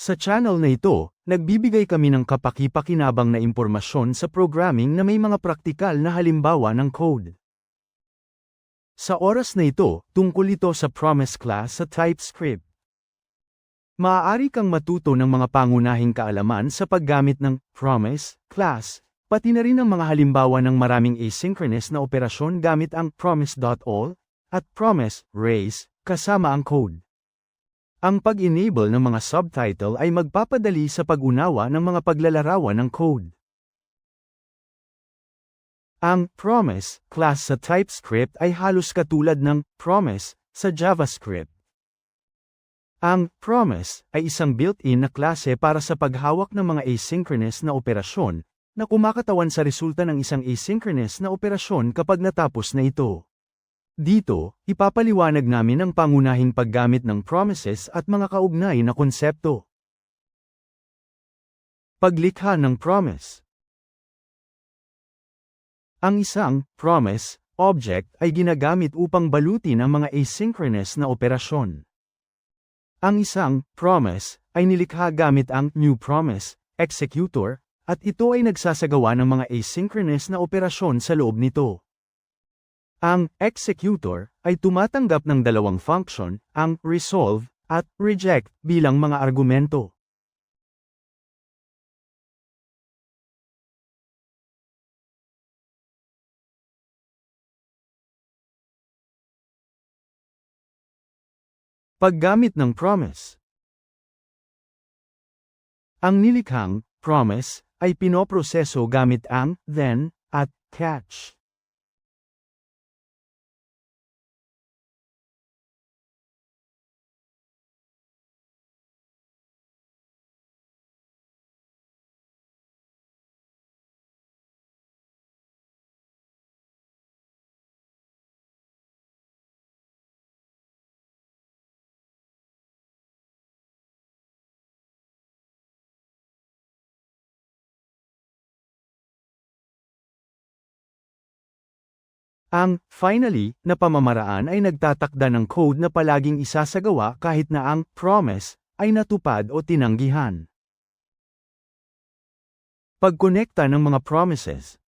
Sa channel na ito, nagbibigay kami ng kapaki-pakinabang na impormasyon sa programming na may mga praktikal na halimbawa ng code. Sa oras na ito, tungkol ito sa Promise class sa TypeScript. Maaari kang matuto ng mga pangunahing kaalaman sa paggamit ng Promise class, pati na rin ang mga halimbawa ng maraming asynchronous na operasyon gamit ang promise.all at promise raise kasama ang code. Ang pag-enable ng mga subtitle ay magpapadali sa pag-unawa ng mga paglalarawan ng code. Ang promise class sa TypeScript ay halos katulad ng promise sa JavaScript. Ang promise ay isang built-in na klase para sa paghawak ng mga asynchronous na operasyon na kumakatawan sa resulta ng isang asynchronous na operasyon kapag natapos na ito. Dito, ipapaliwanag namin ang pangunahing paggamit ng promises at mga kaugnay na konsepto. Paglikha ng promise Ang isang promise object ay ginagamit upang balutin ang mga asynchronous na operasyon. Ang isang promise ay nilikha gamit ang new promise executor at ito ay nagsasagawa ng mga asynchronous na operasyon sa loob nito. Ang executor ay tumatanggap ng dalawang function, ang resolve at reject bilang mga argumento. Paggamit ng promise Ang nilikhang promise ay pinoproseso gamit ang then at catch. Ang finally na pamamaraan ay nagtatakda ng code na palaging isasagawa kahit na ang promise ay natupad o tinanggihan. Pagkonekta ng mga promises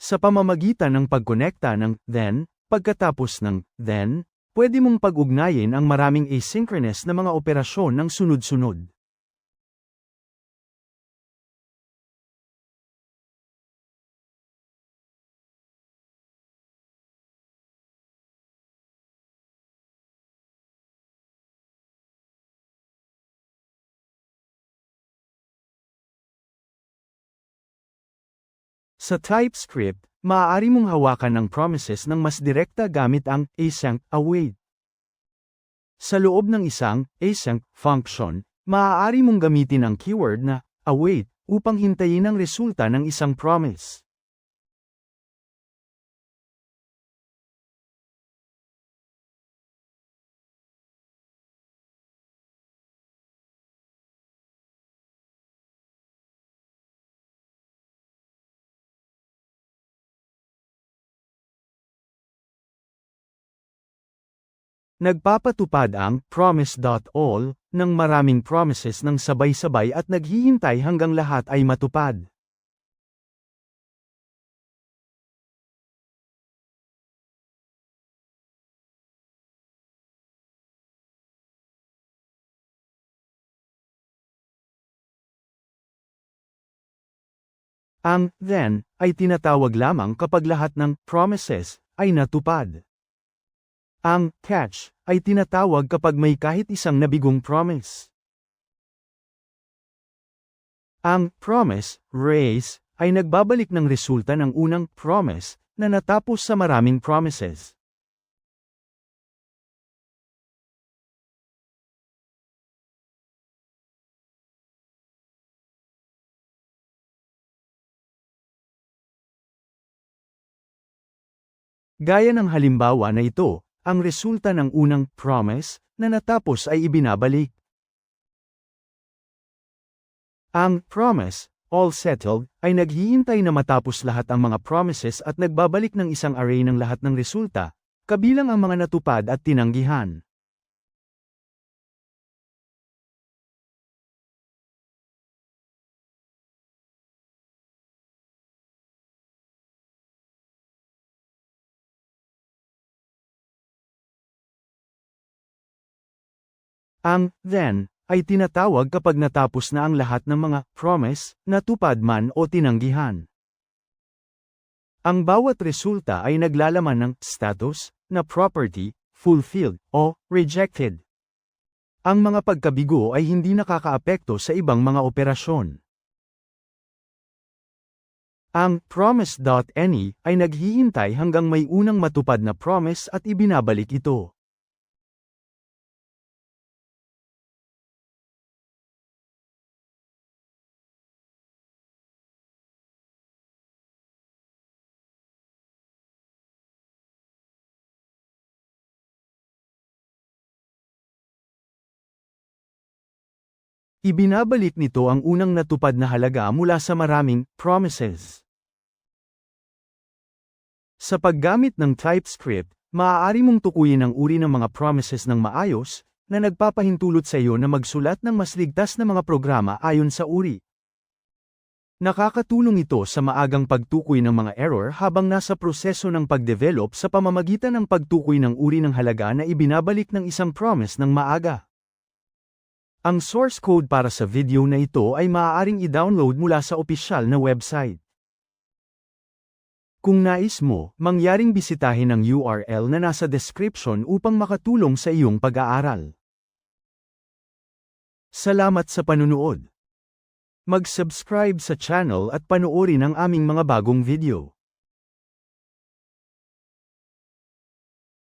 Sa pamamagitan ng pagkonekta ng then, pagkatapos ng then, pwede mong pag-ugnayin ang maraming asynchronous na mga operasyon ng sunod-sunod. Sa TypeScript, maaari mong hawakan ang promises ng mas direkta gamit ang async await. Sa loob ng isang async function, maaari mong gamitin ang keyword na await upang hintayin ang resulta ng isang promise. Nagpapatupad ang promise.all ng maraming promises ng sabay-sabay at naghihintay hanggang lahat ay matupad. Ang then ay tinatawag lamang kapag lahat ng promises ay natupad. Ang catch ay tinatawag kapag may kahit isang nabigong promise. Ang promise raise ay nagbabalik ng resulta ng unang promise na natapos sa maraming promises. Gaya ng halimbawa na ito, ang resulta ng unang promise na natapos ay ibinabalik. Ang promise, all settled, ay naghihintay na matapos lahat ang mga promises at nagbabalik ng isang array ng lahat ng resulta, kabilang ang mga natupad at tinanggihan. Ang then ay tinatawag kapag natapos na ang lahat ng mga promise, natupad man o tinanggihan. Ang bawat resulta ay naglalaman ng status na property, fulfilled o rejected. Ang mga pagkabigo ay hindi nakakaapekto sa ibang mga operasyon. Ang promise.any ay naghihintay hanggang may unang matupad na promise at ibinabalik ito. Ibinabalik nito ang unang natupad na halaga mula sa maraming promises. Sa paggamit ng TypeScript, maaari mong tukuyin ang uri ng mga promises ng maayos, na nagpapahintulot sa iyo na magsulat ng mas ligtas na mga programa ayon sa uri. Nakakatulong ito sa maagang pagtukoy ng mga error habang nasa proseso ng pagdevelop sa pamamagitan ng pagtukoy ng uri ng halaga na ibinabalik ng isang promise ng maaga. Ang source code para sa video na ito ay maaaring i-download mula sa opisyal na website. Kung nais mo, mangyaring bisitahin ang URL na nasa description upang makatulong sa iyong pag-aaral. Salamat sa panunood. Mag-subscribe sa channel at panoorin ang aming mga bagong video.